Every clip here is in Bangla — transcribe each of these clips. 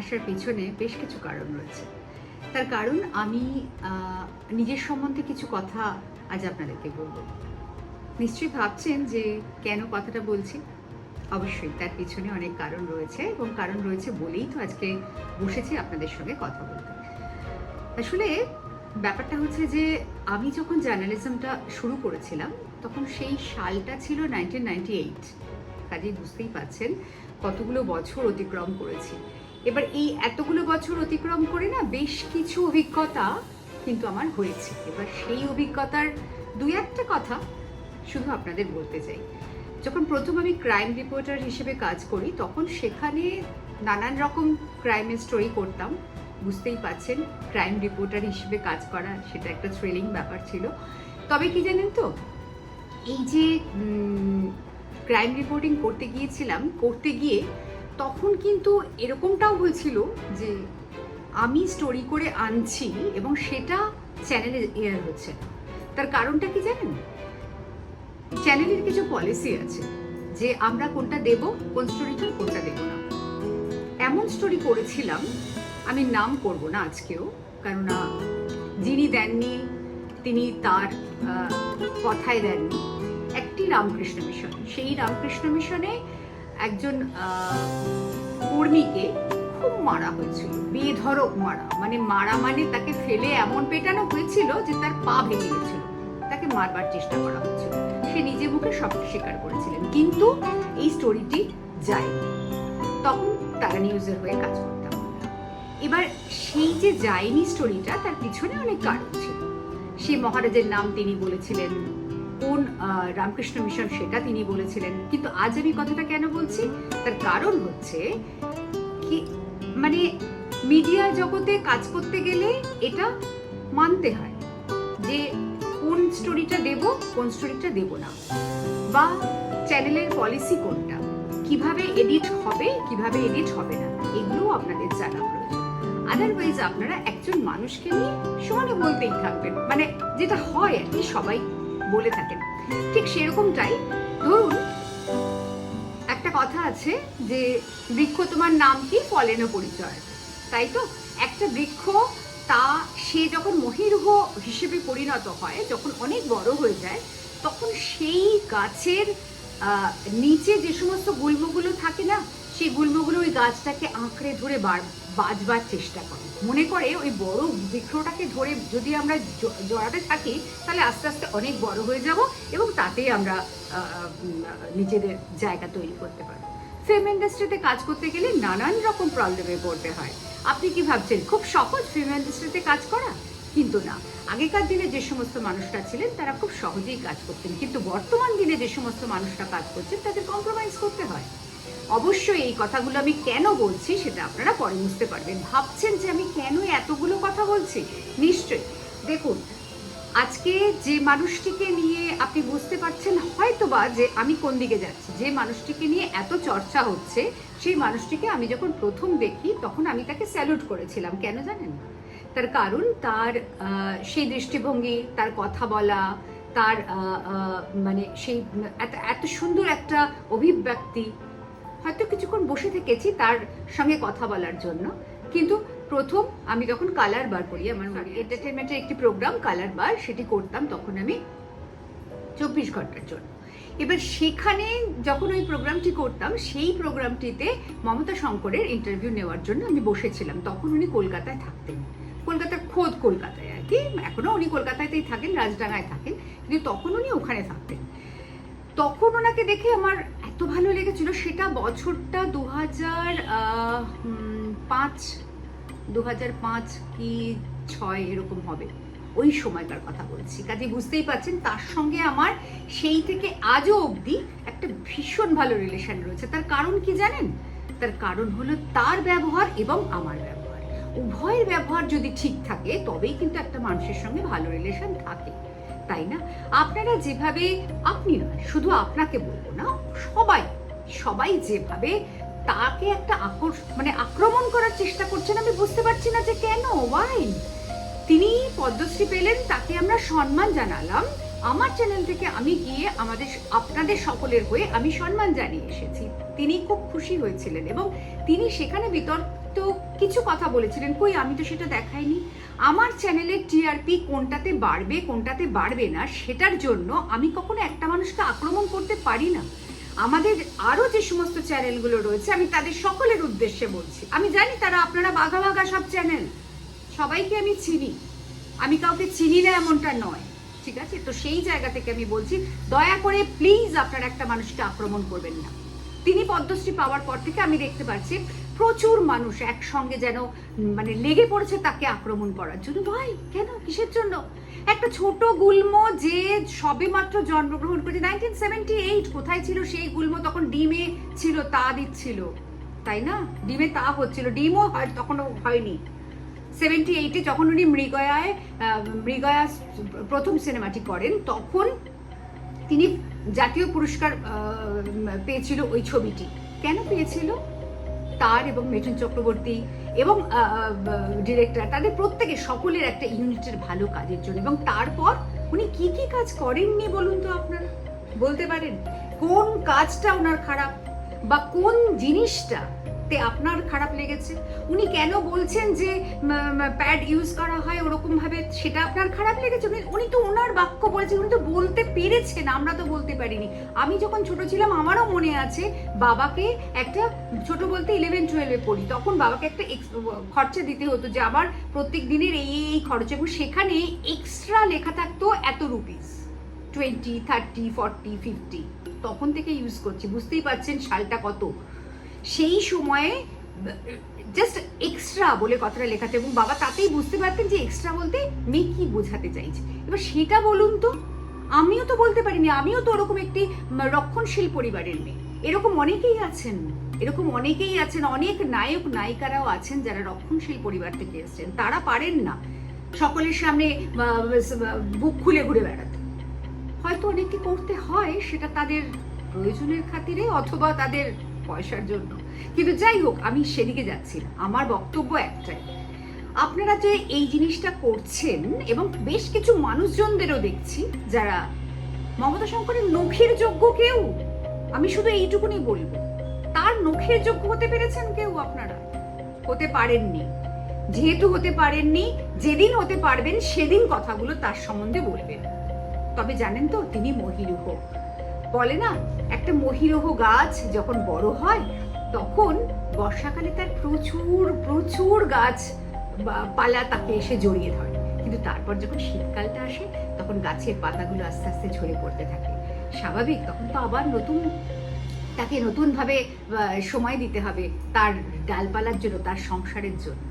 আসার পেছনে বেশ কিছু কারণ রয়েছে। তার কারণ আমি নিজের সম্বন্ধে কিছু কথা আজ আপনাদেরকে বলব। নিশ্চয়ই ভাবছেন যে কেন কথাটা বলছি? অবশ্যই তার পিছনে অনেক কারণ রয়েছে এবং কারণ রয়েছে বলেই তো আজকে বসেছি আপনাদের সঙ্গে কথা বলতে। আসলে ব্যাপারটা হচ্ছে যে আমি যখন জার্নালিজমটা শুরু করেছিলাম, তখন সেই সালটা ছিল নাইনটিন নাইনটি এইট কাজেই বুঝতেই পারছেন কতগুলো বছর অতিক্রম করেছি। এবার এই এতগুলো বছর অতিক্রম করে না বেশ কিছু অভিজ্ঞতা কিন্তু আমার হয়েছে। এবার সেই অভিজ্ঞতার দুই একটা কথা শুধু আপনাদের বলতে চাই। যখন প্রথম আমি ক্রাইম রিপোর্টার হিসেবে কাজ করি, তখন সেখানে নানান রকম ক্রাইমের স্টোরি করতাম। বুঝতেই পাচ্ছেন, ক্রাইম রিপোর্টার হিসেবে কাজ করা সেটা একটা থ্রিলিং ব্যাপার ছিল। তবে কি জানেন তো, এই যে ক্রাইম রিপোর্টিং করতে গিয়েছিলাম, করতে গিয়ে তখন কিন্তু এরকমটাও হয়েছিল যে আমি স্টোরি করে আনছি এবং সেটা চ্যানেলে এয়ার হচ্ছে। তার কারণটা কি জানেন? চ্যানেলের কিছু পলিসি আছে যে আমরা কোনটা দেব, কোন স্টোরিটা কোনটা দেব না। এমন স্টোরি করেছিলাম, আমি নাম করব না আজকেও, কেননা যিনি দেননি, তিনি তার কথায় দেননি। একটি রামকৃষ্ণ মিশন। সেই রামকৃষ্ণ মিশনে একজন কর্মীকে খুব মারা হয়েছিল বেধরক মারা। মানে মারা মানে তাকে ফেলে এমন পেটানো হয়েছিল যে তার পা ভেঙে গেছিল। তাকে মারবার চেষ্টা করা হয়েছিল। সে নিজে মুখে সব স্বীকার করেছিলেন। কিন্তু এই স্টোরিটি যায়নি। তখন তারা নিউজের হয়ে কাজ করতাম এবার সেই যে যায়নি স্টোরিটা, তার পিছনে অনেক কারণ ছিল। সেই মহারাজের নাম তিনি বলেছিলেন কোন রামকৃষ্ণ মিশন সেটা তিনি বলেছিলেন। কিন্তু আজ আমি কথাটা কেন বলছি? তার কারণ হচ্ছে কি মানে মিডিয়া জগতে কাজ করতে গেলে এটা মানতে হয় যে কোন স্টোরিটা দেব, কোন স্টোরিটা দেব না। বা চ্যানেলের পলিসি কোনটা? কীভাবে এডিট হবে, কীভাবে এডিট হবে না? এগুলোও আপনাদের জানা আদারওয়াইজ আপনারা একজন মানুষকে নিয়ে সমানে বলতেই থাকবেন। মানে যেটা হয় আর কি, সবাই বলে থাকেন। ঠিক সেরকমটাই, ধরুন, একটা কথা আছে যে বৃক্ষ তোমার নাম কি? ফলেন পরিচয়। তাই তো? একটা বৃক্ষ, তা সে যখন মহিরুহ হিসেবে পরিণত হয়, যখন অনেক বড় হয়ে যায়, তখন সেই গাছের নিচে যে সমস্ত গুল্মগুলো থাকে না, সেই গুল্মগুলো ওই গাছটাকে আঁকড়ে ধরে বার- বাজবার চেষ্টা করে। মনে করে ওই বড় বৃক্ষটাকে ধরে যদি আমরা জড়াতে থাকি, তাহলে আস্তে আস্তে অনেক বড় হয়ে যাব এবং তাতেই আমরা নিজেদের জায়গা তৈরি করতে পারব। ফিল্ম ইন্ডাস্ট্রিতে কাজ করতে গেলে নানান রকম প্রবলেমে পড়তে হয়। আপনি কি ভাবছেন, খুব সহজ ফিল্ম ইন্ডাস্ট্রিতে কাজ করা? কিন্তু না। আগেকার দিনে যে সমস্ত মানুষরা ছিলেন, তারা খুব সহজেই কাজ করতেন। কিন্তু বর্তমান দিনে যে সমস্ত মানুষরা কাজ করছেন, তাদের কম্প্রোমাইজ করতে হয়। অবশ্যই এই কথাগুলো আমি কেন বলছি সেটা আপনারা পরে বুঝতে পারবেন। ভাবছেন যে আমি কেন এতগুলো কথা বলছি? নিশ্চয়ই। দেখুন, আজকে যে মানুষটিকে নিয়ে আপনি বুঝতে পারছেন হয়তোবা যে আমি কোন দিকে যাচ্ছি, যে মানুষটিকে নিয়ে এত চর্চা হচ্ছে, সেই মানুষটিকে আমি যখন প্রথম দেখি, তখন আমি তাকে স্যালুট করেছিলাম। কেন জানেন? তার কারণ, তার সেই দৃষ্টিভঙ্গি, তার কথা বলা, তার মানে সেই এত সুন্দর একটা অভিব্যক্তি হয়তো কিছুক্ষণ বসে থেকেছি তার সঙ্গে কথা বলার জন্য। কিন্তু প্রথম আমি যখন কালার বার করি আমার এন্টারটেনমেন্টের একটি প্রোগ্রাম কালার বার সেটি করতাম তখন আমি চব্বিশ ঘণ্টার জন্য। এবার সেখানে যখন ওই প্রোগ্রামটি করতাম সেই প্রোগ্রামটিতে মমতা শঙ্করের ইন্টারভিউ নেওয়ার জন্য আমি বসেছিলাম। তখন উনি কলকাতায় থাকতেন। কলকাতার খোদ কলকাতায় আর কি। এখনও উনি কলকাতাতেই থাকেন রাজডাঙ্গায় থাকেন। কিন্তু তখন উনি ওখানে থাকতেন। তখন ওনাকে দেখে আমার এত ভালো লেগেছিল, সেটা বছরটা দু হাজার পাঁচ দু হাজার পাঁচ কি ছয় এরকম হবে। ওই সময়কার কথা বলছি। কাজে বুঝতেই পারছেন, তার সঙ্গে আমার সেই থেকে আজও অবধি একটা ভীষণ ভালো রিলেশন রয়েছে। তার কারণ কি জানেন? তার কারণ হলো তার ব্যবহার এবং আমার ব্যবহার। উভয়ের ব্যবহার যদি ঠিক থাকে, তবেই কিন্তু একটা মানুষের সঙ্গে ভালো রিলেশন থাকে। তাই না? আপনারা যেভাবে, আপনি শুধু আপনাকে বলব না, সবাই সবাই যেভাবে তাকে একটা আকর্ষ মানে আক্রমণ করার চেষ্টা করছেন, আমি বুঝতে পারছি না যে কেন ওয়াই তিনি পদ্মশ্রী পেলেন, তাকে আমরা সম্মান জানালাম। আমার চ্যানেল থেকে আমি গিয়ে আমাদের আপনাদের সকলের হয়ে আমি সম্মান জানিয়ে এসেছি। তিনি খুব খুশি হয়েছিলেন এবং তিনি সেখানে বিতর্ক কিছু কথা বলেছিলেন। কই, আমি তো সেটা দেখাইনি। আমার চ্যানেলের টিআরপি কোনটাতে বাড়বে কোনটাতে বাড়বে না, সেটার জন্য আমি কখনো একটা মানুষকে আক্রমণ করতে পারি না। আমাদের আরও যে সমস্ত চ্যানেলগুলো রয়েছে, আমি তাদের সকলের উদ্দেশ্যে বলছি। আমি জানি তারা আপনারা বাঘা বাঘা সব চ্যানেল সবাইকে আমি চিনি। আমি কাউকে চিনি না এমনটা নয়, ঠিক আছে? তো সেই জায়গা থেকে আমি বলছি, দয়া করে প্লিজ আপনারা একটা মানুষকে আক্রমণ করবেন না। তিনি পদ্মশ্রী পাওয়ার পর থেকে আমি দেখতে পাচ্ছি প্রচুর মানুষ একসঙ্গে যেন মানে লেগে পড়েছে তাকে আক্রমণ করার জন্য। ভাই, কেন? কিসের জন্য? একটা ছোট গুল্ম যে সবে মাত্র জন্মগ্রহণ করেছে নাইনটিন সেভেন্টি এইট কোথায় ছিল সেই গুল্ম? তখন ডিমে ছিল, তা দিচ্ছিল। তাই না? ডিমে তা হচ্ছিল। ডিমও হয়, তখনও হয়নি। সেভেন্টি এইটে যখন উনি মৃগয়ায় মৃগয়া প্রথম সিনেমাটি করেন, তখন তিনি জাতীয় পুরস্কার পেয়েছিল ওই ছবিটি। কেন পেয়েছিল? তার এবং মিঠুন চক্রবর্তী এবং ডিরেক্টর তাদের প্রত্যেকে সকলের একটা ইউনিটের ভালো কাজের জন্য। এবং তারপর উনি কি কি কাজ করেননি বলুন তো আপনারা? বলতে পারেন, কোন কাজটা ওনার খারাপ বা কোন জিনিসটা তে আপনার খারাপ লেগেছে? উনি কেন বলছেন যে প্যাড ইউজ করা হয় ওরকমভাবে? সেটা আপনার খারাপ লেগেছে? উনি- তো ওনার বাক্য বলেছেন, উনি তো বলতে পেরেছেন, আমরা তো বলতে পারিনি। আমি যখন ছোট ছিলাম, আমারও মনে আছে, বাবাকে একটা ছোট বলতে ইলেভেন টুয়েলভে পড়ি। তখন বাবাকে একটা খরচা দিতে হতো যে, আমার প্রত্যেক দিনের এই এই খরচ। সেখানে এক্সট্রা লেখা থাকতো এত rupees twenty thirty forty fifty তখন থেকে ইউজ করছি। বুঝতেই পারছেন সালটা কত। সেই সময়ে জাস্ট এক্সট্রা বলে কথাটা লেখাতে এবং বাবা তাতেই বুঝতে পারতেন যে এক্সট্রা বলতে মেয়ে কি বোঝাতে চাইছে। এবার সেটা বলুন তো, আমিও তো বলতে পারিনি, আমিও তো ওরকম একটি রক্ষণশীল পরিবারের মেয়ে। এরকম অনেকেই আছেন, এরকম অনেকেই আছেন, অনেক নায়ক, নায়িকারাও আছেন যারা রক্ষণশীল পরিবার থেকে এসেছেন, তারা পারেন না সকলের সামনে বুক খুলে ঘুরে বেড়াতে। হয়তো অনেককে করতে হয়, সেটা তাদের প্রয়োজনের খাতিরে অথবা তাদের পয়সার জন্য। কিন্তু যাই হোক, আমি সেদিকে যাচ্ছি আমার বক্তব্য একটাই। আপনারা যে এই জিনিসটা করছেন এবং বেশ কিছু মানুষজনদেরও দেখছি যারা মমতা শঙ্করের নখের যোগ্য কেউ? আমি শুধু এইটুকুনি বলব। তার নখের যোগ্য হতে পেরেছেন কেউ আপনারা? হতে পারেননি। যেহেতু হতে পারেননি, যেদিন হতে পারবেন সেদিন কথাগুলো তার সম্বন্ধে বলবেন। তবে জানেন তো, তিনি মহিরুহ বলে না, একটা মহিরুহ গাছ যখন বড় হয়, তখন বর্ষাকালে তার প্রচুর প্রচুর গাছ পালা তাকে এসে জড়িয়ে ধরে। কিন্তু তারপর যখন শীতকালটা আসে, তখন গাছের পাতাগুলো আস্তে আস্তে ঝরে পড়তে থাকে। স্বাভাবিক, তখন তো আবার নতুন, তাকে নতুনভাবে সময় দিতে হবে তার ডালপালার জন্য, তার সংসারের জন্য।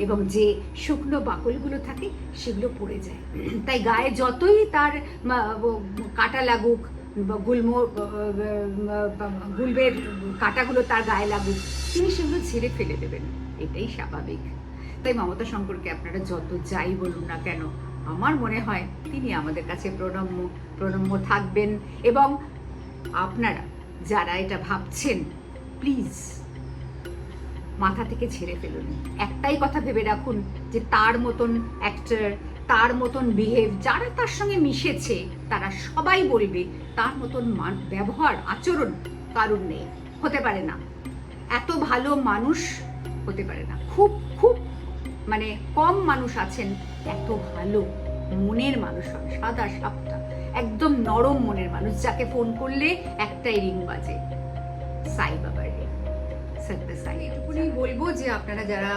এবং যে শুকনো বাকলগুলো থাকে, সেগুলো পড়ে যায়। তাই গায়ে যতই তার কাটা লাগুক গুল্ম গুলবের কাটাগুলো তার গায়ে লাগুক, তিনি সেগুলো ছেড়ে ফেলে দেবেন। এটাই স্বাভাবিক। তাই মমতা শঙ্করকে আপনারা যত যাই বলুন না কেন, আমার মনে হয় তিনি আমাদের কাছে প্রণম্য প্রণম্য থাকবেন এবং আপনারা যারা এটা ভাবছেন, প্লিজ মাথা থেকে ছেড়ে ফেলুন। একটাই কথা ভেবে রাখুন যে তার মতন অ্যাক্টর তার মতন বিহেভ যারা তার সঙ্গে মিশেছে, তারা সবাই বলবে তার মতন মান- ব্যবহার, আচরণ কারুর নেই। হতে পারে না। এত ভালো মানুষ হতে পারে না। খুব খুব মানে কম মানুষ আছেন, এত ভালো মনের মানুষ হয় সাদা সাপটা, একদম নরম মনের মানুষ, যাকে ফোন করলে একটাই রিং বাজে, সাই বাবার এটুকুনি বলব যে আপনারা যারা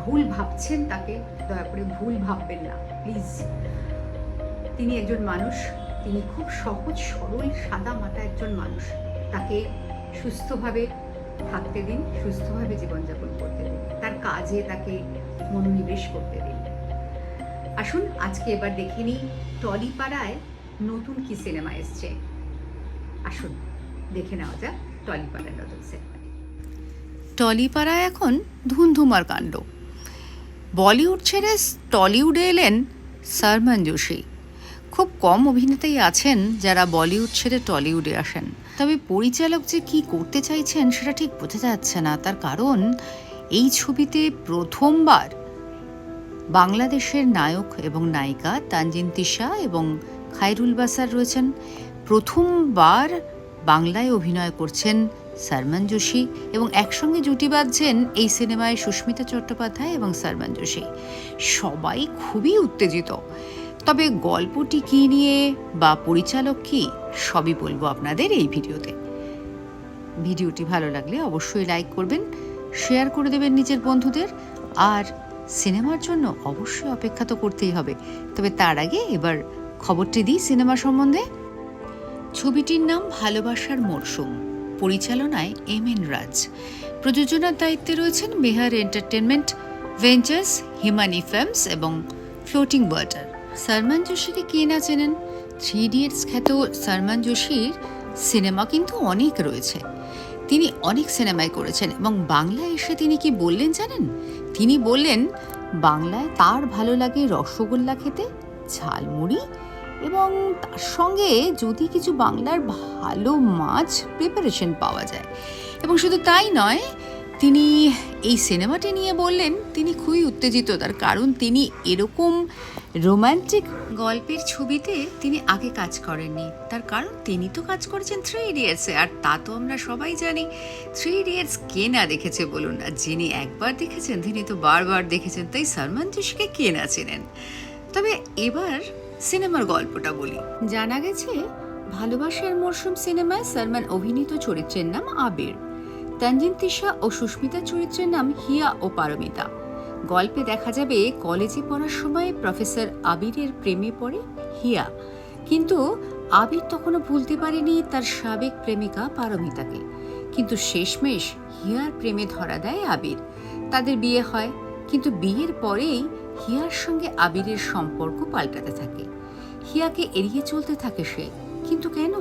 ভুল ভাবছেন তাকে দয়া করে ভুল ভাববেন না। প্লিজ তিনি একজন মানুষ, তিনি খুব সহজ, সরল, সাদা মাটা একজন মানুষ। তাকে সুস্থভাবে থাকতে দিন, সুস্থভাবে জীবনযাপন করতে দিন। তার কাজে তাকে মনোনিবেশ করতে দিন। আসুন, আজকে এবার দেখে নিই টলিপাড়ায় নতুন কি সিনেমা এসছে। আসুন, দেখে নেওয়া যাক টলিপাড়ায় নতুন সিনেমা। টলিপাড়ায় এখন ধুমধুমার কাণ্ড। বলিউড ছেড়ে টলিউডে এলেন সলমান যোশী। খুব কম অভিনেতাই আছেন যারা বলিউড ছেড়ে টলিউডে আসেন। তবে পরিচালক যে কি করতে চাইছেন সেটা ঠিক বোঝা যাচ্ছে না। তার কারণ, এই ছবিতে প্রথমবার বাংলাদেশের নায়ক এবং নায়িকা তানজিন তিশা এবং খায়রুল বাসার রয়েছেন। প্রথমবার বাংলায় অভিনয় করছেন সালমান যোশী এবং একসঙ্গে জুটি বাঁধছেন এই সিনেমায় সুস্মিতা চট্টোপাধ্যায় এবং সালমান যোশী সবাই খুবই উত্তেজিত। তবে গল্পটি কী নিয়ে বা পরিচালক কী, সবই বলব আপনাদের এই ভিডিওতে। ভিডিওটি ভালো লাগলে অবশ্যই লাইক করবেন, শেয়ার করে দেবেন নিজের বন্ধুদের, আর সিনেমার জন্য অবশ্যই অপেক্ষা তো করতেই হবে। তবে তার আগে এবার খবরটি দিই সিনেমা সম্বন্ধে। ছবিটির নাম ভালোবাসার মরশুম। পরিচালনায় এম এন রাজ। প্রযোজনার দায়িত্বে রয়েছেন Mehar entertainment, ventures, Himani films এবং ফ্লোটিং ওয়াটার। সলমান যোশীকে কে না চেনেন? থ্রি ইডিয়েটস খ্যাত সলমান যোশীর সিনেমা কিন্তু অনেক রয়েছে। তিনি অনেক সিনেমায় করেছেন এবং বাংলায় এসে তিনি কি বললেন জানেন? তিনি বললেন, বাংলায় তার ভালো লাগে রসগোল্লা খেতে, ঝালমুড়ি এবং তার সঙ্গে যদি কিছু বাংলার ভালো মাছ প্রিপারেশন পাওয়া যায়। এবং শুধু তাই নয়, তিনি এই সিনেমাটি নিয়ে বললেন, তিনি খুবই উত্তেজিত। তার কারণ তিনি এরকম রোমান্টিক গল্পের ছবিতে তিনি আগে কাজ করেননি। তার কারণ তিনি তো কাজ করেছেন থ্রি ইডিয়টসে আর তা তো আমরা সবাই জানি থ্রি ইডিয়টস কে না দেখেছে বলুন না। যিনি একবার দেখেছেন, তিনি তো বারবার দেখেছেন, তাই সলমান যোশীকে কে না চেনেন? তবে এবার সিনেমার গল্পটা বলি। জানা গেছে, ভালোবাসার মরশুম সিনেমায় সলমান অভিনীত চরিত্রের নাম আবির। তঞ্জিন তিশা ও সুস্মিতা চরিত্রের নাম হিয়া ও পারমিতা। গল্পে দেখা যাবে, কলেজে পড়ার সময় প্রফেসর আবিরের প্রেমে পড়ে হিয়া। কিন্তু আবির তখনও ভুলতে পারেনি তার সাবেক প্রেমিকা পারমিতাকে। কিন্তু শেষমেশ হিয়ার প্রেমে ধরা দেয় আবির। তাদের বিয়ে হয়, কিন্তু বিয়ের পরেই হিয়ার সঙ্গে আবিরের সম্পর্ক পাল্টাতে থাকে। হিয়াকে এড়িয়ে চলতে থাকে সে। কিন্তু কেন?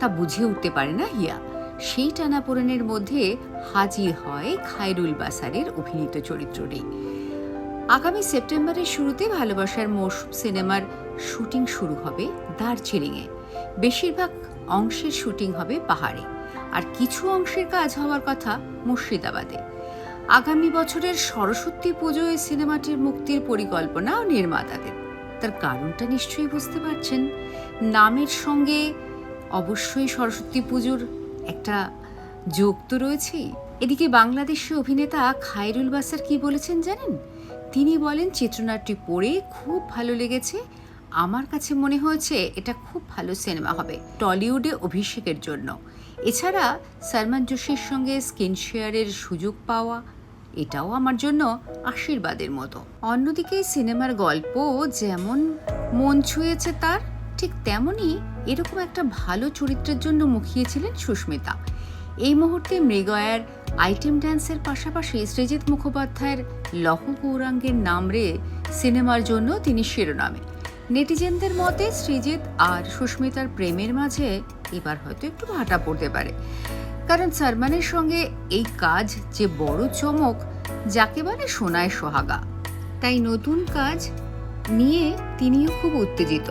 তা বুঝে উঠতে পারে না হিয়া। সেই টানাপোড়েনের মধ্যে হাজির হয় খায়রুল বাসারের অভিনীত চরিত্রটি। আগামী সেপ্টেম্বরের শুরুতে ভালোবাসার মরশুম সিনেমার শুটিং শুরু হবে দার্জিলিংয়ে। বেশিরভাগ অংশের শুটিং হবে পাহাড়ে। আর কিছু অংশের কাজ হওয়ার কথা মুর্শিদাবাদে। আগামী বছরের সরস্বতী পুজোয় সিনেমাটির মুক্তির পরিকল্পনা নির্মাতাদের। তার কারণটা নিশ্চয়ই বুঝতে পারছেন। নামের সঙ্গে অবশ্যই সরস্বতী পুজোর একটা যোগ তো রয়েছেই। এদিকে বাংলাদেশি অভিনেতা খায়রুল বাসার কি বলেছেন জানেন? তিনি বলেন চিত্রনাট্যটি পড়ে খুব ভালো লেগেছে। আমার কাছে মনে হয়েছে এটা খুব ভালো সিনেমা হবে টলিউডে অভিষেকের জন্য। এছাড়া সলমান জোশির সঙ্গে স্ক্রিন শেয়ারের সুযোগ পাওয়া, এটাও আমার জন্য আশীর্বাদের মতো। অন্যদিকে সিনেমার গল্প যেমন মন ছুঁয়েছে তার, ঠিক তেমনই এরকম একটা ভালো চরিত্রের জন্য মুখিয়েছিলেন সুস্মিতা। এই মুহূর্তে মৃগয়ার আইটেম ড্যান্সের পাশাপাশি সৃজিত মুখোপাধ্যায়ের লহ গৌরাঙ্গের নাম রে সিনেমার জন্য তিনি শিরোনামে। নেটিজেনদের মতে সৃজিত আর সুস্মিতার প্রেমের মাঝে এবার হয়তো একটু ভাটা পড়তে পারে। কারণ সালমানের সঙ্গে এই কাজ যে বড় চমক, যাকে বলে সোনায় সোহাগা, তাই নতুন কাজ নিয়ে তিনিও খুব উত্তেজিত।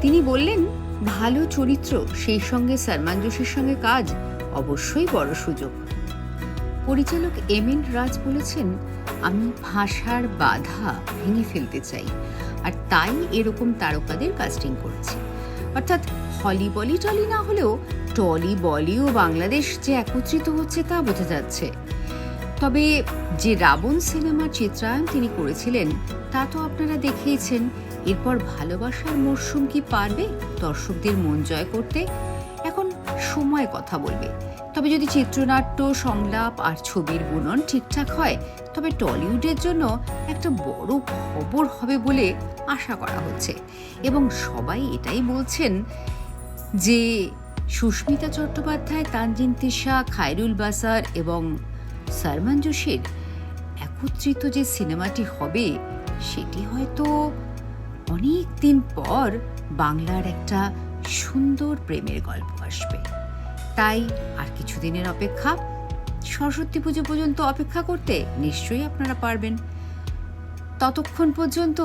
তিনি বললেন, ভালো চরিত্র, সেই সঙ্গে সলমান যোশীর সঙ্গে কাজ অবশ্যই বড় সুযোগ। পরিচালক এম এন রাজ বলেছেন, আমি ভাষার বাধা ভেঙে ফেলতে চাই, আর তাই এরকম তারকাদের কাস্টিং করেছি। অর্থাৎ হলি বলি টলি না হলেও টলি বলি ও বাংলাদেশ যে একত্রিত হচ্ছে তা বোঝা যাচ্ছে। তবে যে রাবণ সিনেমার চিত্রায়ন তিনি করেছিলেন, তা তো আপনারা দেখিয়েছেন। এরপর ভালোবাসার মরশুম কি পারবে? দর্শকদের মন জয় করতে এখন সময় কথা বলবে। তবে যদি চিত্রনাট্য, সংলাপ আর ছবির বুনন ঠিকঠাক হয়, তবে টলিউডের জন্য একটা বড় খবর হবে বলে আশা করা হচ্ছে। এবং সবাই এটাই বলছেন যে, সুস্মিতা চট্টোপাধ্যায়, তানজিন তিশা, খায়রুল বাসার এবং সলমান যোশীর একত্রিত যে সিনেমাটি হবে, সেটি হয়তো অনেক দিন পর বাংলার একটা সুন্দর প্রেমের গল্প আসবে। তাই আর কিছুদিনের অপেক্ষা। সরস্বতী পুজো পর্যন্ত অপেক্ষা করতে নিশ্চয়ই আপনারা পারবেন। ততক্ষণ পর্যন্ত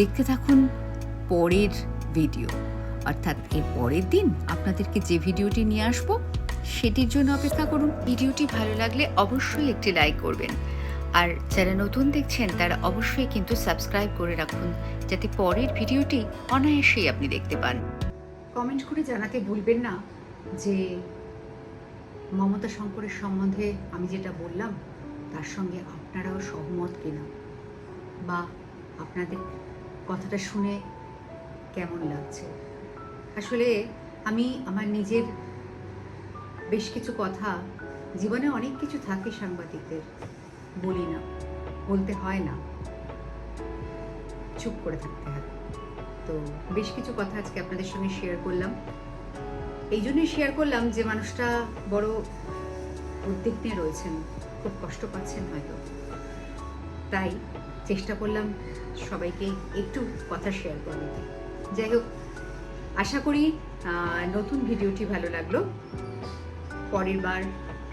দেখতে থাকুন পরের ভিডিও। অর্থাৎ এর পরের দিন আপনাদেরকে যে ভিডিওটি নিয়ে আসব, সেটির জন্য অপেক্ষা করুন। ভিডিওটি ভালো লাগলে অবশ্যই একটি লাইক করবেন। আর যারা নতুন দেখছেন, তারা অবশ্যই কিন্তু সাবস্ক্রাইব করে রাখুন, যাতে পরের ভিডিওটি অনায়াসেই আপনি দেখতে পান। কমেন্ট করে জানাতে ভুলবেন না। যে মমতা শঙ্করের সম্বন্ধে আমি যেটা বললাম, তার সঙ্গে আপনারাও সহমত কিনা? বা আপনাদের কথাটা শুনে কেমন লাগছে? আসলে আমি আমার নিজের বেশ কিছু কথা জীবনে অনেক কিছু থাকে সাংবাদিকদের, বলি না, বলতে হয় না। চুপ করে থাকতে হয়। তো বেশ কিছু কথা আজকে আপনাদের সঙ্গে শেয়ার করলাম। এই জন্যই শেয়ার করলাম যে মানুষটা বড় উদ্বিগ্ন রয়েছেন, খুব কষ্ট পাচ্ছেন হয়তো। তাই চেষ্টা করলাম সবাইকে একটু কথা শেয়ার করে দিতে যাই হোক, আশা করি নতুন ভিডিওটি ভালো লাগল। পরের বার,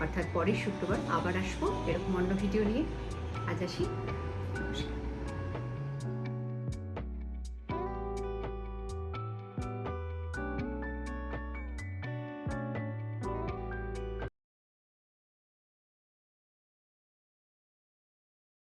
অর্থাৎ পরের শুক্রবার আবার আসব এরকম অন্য ভিডিও নিয়ে। আজ আসি।